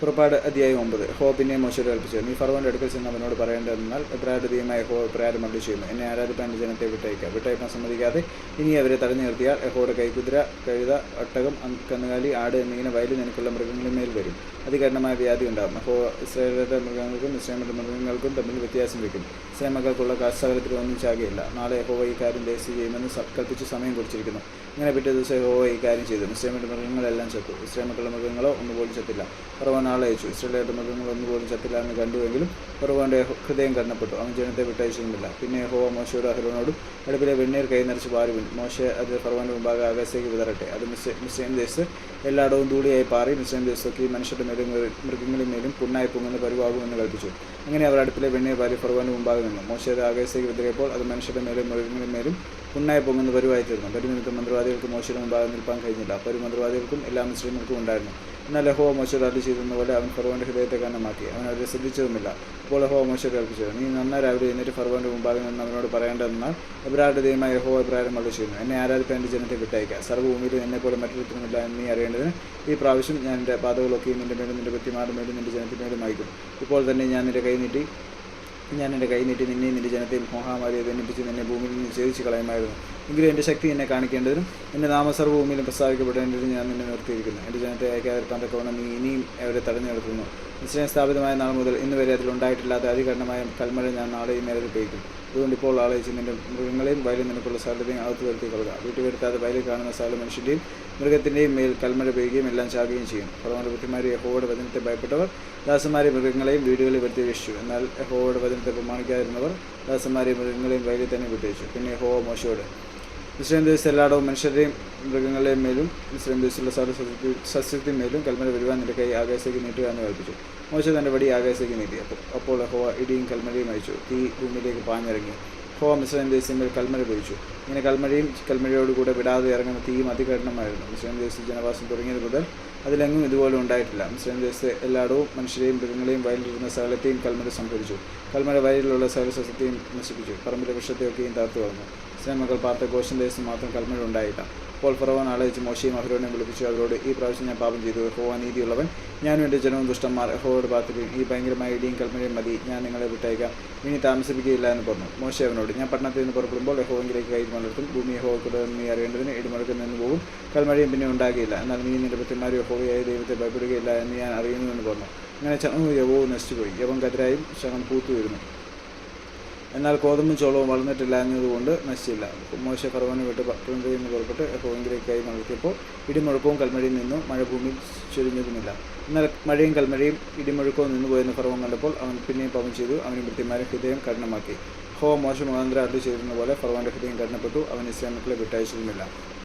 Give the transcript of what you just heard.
പുറപ്പാട് അധ്യായം ഒമ്പത്. ഹോബിനെ മോശം കൽപ്പിച്ചു. നീ ഫറവോന്റെ അടുക്കൽ ചെന്ന് അവനോട് പറയേണ്ടതെന്നാൽ പ്രാരതീയമായ ഹോ പ്രാരം മണ്ടു ചെയ്യുന്നു. എന്നെ ആരാധിപ്പാൻ ജനത്തെ വിട്ടയക്കുക. വിട്ടയക്കാൻ സമ്മതിക്കാതെ ഇനി അവരെ തടഞ്ഞു നിർത്തിയാൽ എഹോയുടെ കൈക്കുതിര കഴുത ഒട്ടകം കന്നുകാലി ആട് എന്നിങ്ങനെ വയലിൽ നിനക്കുള്ള മൃഗങ്ങളുമേൽ വരും. അതികരണമായ വ്യാധി ഉണ്ടാകും. ഹോ ഇസ്രായേലിന്റെ മൃഗങ്ങൾക്കും ഇസ്രായേലിന്റെ മൃഗങ്ങൾക്കും തമ്മിൽ വ്യത്യാസം വയ്ക്കും. ഇസ്രായേൽ മക്കൾക്കുള്ള ഒന്നും ചാകയില്ല. നാളെ എഹോ ഈ കാര്യം ദേശീയ ചെയ്യുമെന്ന് സ- സമയം കുറിച്ചിരിക്കുന്നു ഇങ്ങനെ പിറ്റേ ദിവസം യഹോവ ഈ കാര്യം ചെയ്തു. ഇസ്രായേലിന്റെ മൃഗങ്ങളെല്ലാം ചത്തു. ഇസ്രായേൽ മക്കളുടെ മൃഗങ്ങളോ ഒന്നുപോലും ചത്തില്ല. ആളെ അയച്ചു ഇസ്രായേലിന്റെ മൃഗങ്ങൾ ഒന്നുപോലും ചത്തില്ല എന്ന് കണ്ടുവെങ്കിലും ഫറവോന്റെ ഹൃദയം കടന്നപ്പെട്ടു. അവൻ ജനത്തെ വിട്ടയച്ചിരുന്നില്ല. പിന്നെ യഹോവ മോശയുടെ അഹരോനോടും അടുപ്പിലെ വെണ്ണീർ കൈ നിറച്ച് പാരുവിൻ മോശ അത് ഫറവോന്റെ മുമ്പാകെ ആകാശത്തേക്ക് വിതറട്ടെ. അത് മിസ് മിസ്രൈം ദേശത്ത് എല്ലായിടവും ധൂളിയായി പാറി മുസ്ലിം ദേശത്തൊക്കെ മനുഷ്യരുടെ മേലും മൃഗങ്ങളിൽ മേലും പുണ്ണായി പൊങ്ങുന്ന പരിവാകുമെന്ന് കൽപ്പിച്ചു. അങ്ങനെ അവർ അടുപ്പിലെ വെണ്ണീർ പാരി ഫറവോന്റെ മുമ്പാകെ നിന്നു. മോശ അത് ആകാശത്തേക്ക് വിതറിയപ്പോൾ അത് മനുഷ്യരുടെ മേലും മൃഗങ്ങളിൽ മേലും പുണ്ണായി പൊങ്ങുന്ന പരുവായി തീർന്നു പരിനിമിത്തം മന്ത്രവാദികൾക്ക് മോശയുടെ മുമ്പാകെ നിൽപ്പാൻ കഴിഞ്ഞില്ല. പരു മന്ത്രവാദികൾക്കും എല്ലാ മുസ്ലിങ്ങൾക്കും ഉണ്ടായിരുന്നു. എന്നാൽ ലഹോ മോശ ചെയ്തെന്ന പോലെ അവൻ ഫർവാന്റെ ഹൃദയത്തെ കാരണമാക്കി അവൻ അവരെ ശ്രദ്ധിച്ചതുമില്ല. അപ്പോൾ ലഹോ മോശ കൽപ്പിച്ചു നീ നന്നായി രാവിലെ എന്നിട്ട് ഫർവാന്റെ മുമ്പാകെ നിന്ന് അവനോട് പറയേണ്ടതെന്നാൽ എബ്രാഹിന്റെ ദൈവമായ ലഹോ അഭിപ്രായം വളരെ ചെയ്യുന്നു. എന്നെ ആരാധിക്കാൻ എന്റെ ജനത്തെ വിട്ടയക്കുക സർവഭൂമിയിൽ എന്നെ പോലെ മറ്റൊരുത്തരുമില്ല എന്ന് നീ അറിയേണ്ടതിന് ഈ പ്രാവശ്യം ഞാൻ എന്റെ പാതകളൊക്കെയും നിന്റെ മേലും നിന്റെ പത്തിമാരുടെ മേലും നിന്റെ ജനത്തിന്റെ മേലും അയക്കും ഇപ്പോൾ തന്നെ ഞാൻ നിന്റെ കൈ നീട്ടി ഞാൻ എന്റെ കൈ നീട്ടി നിന്നെ നിന്റെ ജനത്തെയും മഹാമാരിയെ ധനിപ്പിച്ച് നിന്നെ ഭൂമിയിൽ നിന്ന് ഛേദിച്ച് കളയുമായിരുന്നു. എങ്കിലും എന്റെ ശക്തി എന്നെ കാണിക്കേണ്ടതിനും എന്റെ നാമസർവഭൂമിയിലും പ്രസ്താവിക്കപ്പെടേണ്ടതിനും ഞാൻ നിന്നെ നിർത്തിയിരിക്കുന്നു. എന്റെ ജനത്തെ അയക്കാതിരിക്കാൻ തക്കവണ്ണം നീ ഇനിയും അവരെ തടഞ്ഞു നിർത്തുന്നു നിശ്ചയം സ്ഥാപിതമായ നാൾ മുതൽ ഇന്ന് വരെ അതിലുണ്ടായിട്ടില്ലാത്ത അതികഠിനമായ കൽമഴ ഞാൻ നാളെയും നേരത്തിൽ പെയ്ക്കും. അതുകൊണ്ട് ഇപ്പോൾ ആളയച്ച് നിന്റെ മൃഗങ്ങളെയും വയലിൽ നിനക്കുള്ള സ്ഥലത്തെയും അകത്ത് വരുത്തി കൊള്ളുക വീട്ടിൽ വരുത്താതെ വയലിൽ കാണുന്ന സകല മനുഷ്യന്റെയും മൃഗത്തിന്റെയും മേൽ കൽമഴ പെയ്യുകയും എല്ലാം ചാകുകയും ചെയ്യും. ഫറവോന്റെ കുട്ടിമാരെ യഹോവയുടെ വചനത്തെ ഭയപ്പെട്ടവർ ദാസന്മാരെ മൃഗങ്ങളെയും വീടുകളിൽ വരുത്തി രക്ഷിച്ചു. എന്നാൽ യഹോവയുടെ വചനത്തെ പ്രമാണിക്കാതിരുന്നവർ ദാസന്മാരെ മൃഗങ്ങളെയും വയലിൽ തന്നെ വിട്ടയച്ചു. പിന്നെ യഹോവ മോശയോട് ഇസ്ലാം ദേശത്ത് എല്ലായിടവും മനുഷ്യരുടെയും മൃഗങ്ങളുടെയും മേലും ഇസ്ലാം ദേശത്തുള്ള സസ്യത്തിന് മേലും കൽമന വരുവാൻ കൈ ആകാശത്തേക്ക് നീട്ടുക എന്ന് കൽപ്പിച്ചു. മോശ തന്റെ വടി ആകാശത്തേക്ക് നീട്ടി. അപ്പോൾ അപ്പോൾ ഹോവ ഇടിയും കൽമഴയും അയച്ചു. തീ ഭൂമിയിലേക്ക് പാഞ്ഞിറങ്ങി. ഹോവ മിസ്ലാം ദേശമേൽ കൽമഴ പൊഴിച്ചു ഇങ്ങനെ കൽമഴയും കൽമഴയോടുകൂടെ വിടാതെ ഇറങ്ങുന്ന തീയും അതികഠിനമായിരുന്നു. മുസ്ലിം ദേശീയ ജനവാസം തുടങ്ങിയത് മുതൽ അതിലെങ്ങും ഇതുപോലെ ഉണ്ടായിട്ടില്ല. മുസ്ലിം ദേശത്തെ എല്ലായിടവും മനുഷ്യരെയും മൃഗങ്ങളെയും വയലിലിരുന്ന സകലത്തെയും കൽമഴ സംഭരിച്ചു. കൽമഴ വയലിലുള്ള സകല സസ്യത്തെയും നശിപ്പിച്ചു. പറമ്പിലെ വൃക്ഷത്തെയൊക്കെയും താർത്തു കളഞ്ഞു. ഇസ്ലാം മക്കൾ പാർത്ത ഗോഷൻ ദേശത്ത് മാത്രം കൽമഴ ഉണ്ടായില്ല. അപ്പോൾ ഫറവൻ ആലോചിച്ച് മോശയും അഹ്റോനെ വിളിപ്പിച്ചു. അവരോട് ഈ പ്രാവശ്യം ഞാൻ പാപം ചെയ്തു. ഹോവ നീതിയുള്ളവൻ. ഞാനും എന്റെ ജനവും ദുഷ്ടന്മാർ. ഹോവോട് പാർത്തിക്കും ഈ ഭയങ്കരമായ ഇടിയും കൽമഴയും മതി. ഞാൻ നിങ്ങളെ വിട്ടയക്കാം. ഇനി താമസിപ്പിക്കുകയില്ല എന്ന് പറഞ്ഞു. മോശ അവനോട് ഞാൻ പട്ടണത്തിൽ നിന്ന് പുറപ്പെടുമ്പോൾ ഹോവെങ്കിലേക്ക് കൈ മലർത്തും ഭൂമി യഹോവക്കുടെ നീ അറിയേണ്ടതിന് ഇടിമുഴക്കം നിന്ന് പോകും. കൽമഴയും പിന്നെ ഉണ്ടാകില്ല. എന്നാൽ നീ നിന്റെ പത്തിമാരും ഹോവയായ ദൈവത്തെ ഭയപ്പെടുകയില്ല എന്ന് ഞാൻ അറിയുന്നു എന്ന് പറഞ്ഞു. അങ്ങനെ ചണവും യവവും നശിച്ചുപോയി. യവം കതിരായും ശകം പൂത്തു വരുന്നു എന്നാൽ ഗോതമ്പ് ചോളവും വളർന്നിട്ടില്ല എന്നതുകൊണ്ട് നശിച്ചില്ല. മോശ കറവാനും വിട്ട് പട്ടണത്തിൽ നിന്ന് പുറപ്പെട്ട് യഹോവെങ്കിലേക്കായി നടത്തിയപ്പോൾ ഇടിമുഴക്കവും കൽമഴയും നിന്നും. മഴ ഭൂമിയിൽ ചൊരിഞ്ഞതുമില്ല. എന്നാൽ മഴയും കൽമഴയും ഇടിമുഴക്കവും നിന്നു പോയെന്ന് ഫറവൻ കണ്ടപ്പോൾ അവൻ പിന്നെയും പവൻ ചെയ്തു. അവന് വൃത്തിമാരെ ഹൃദയം കഠിനമാക്കി. ഹോ മോശ മുഖാന്തരം അത് ചെയ്തിരുന്ന പോലെ ഫറവന്റെ ഹൃദയം കഠിനപ്പെട്ടു. അവൻ ഇസ്ലാമിക്കളെ വിട്ടയച്ചിരുന്നില്ല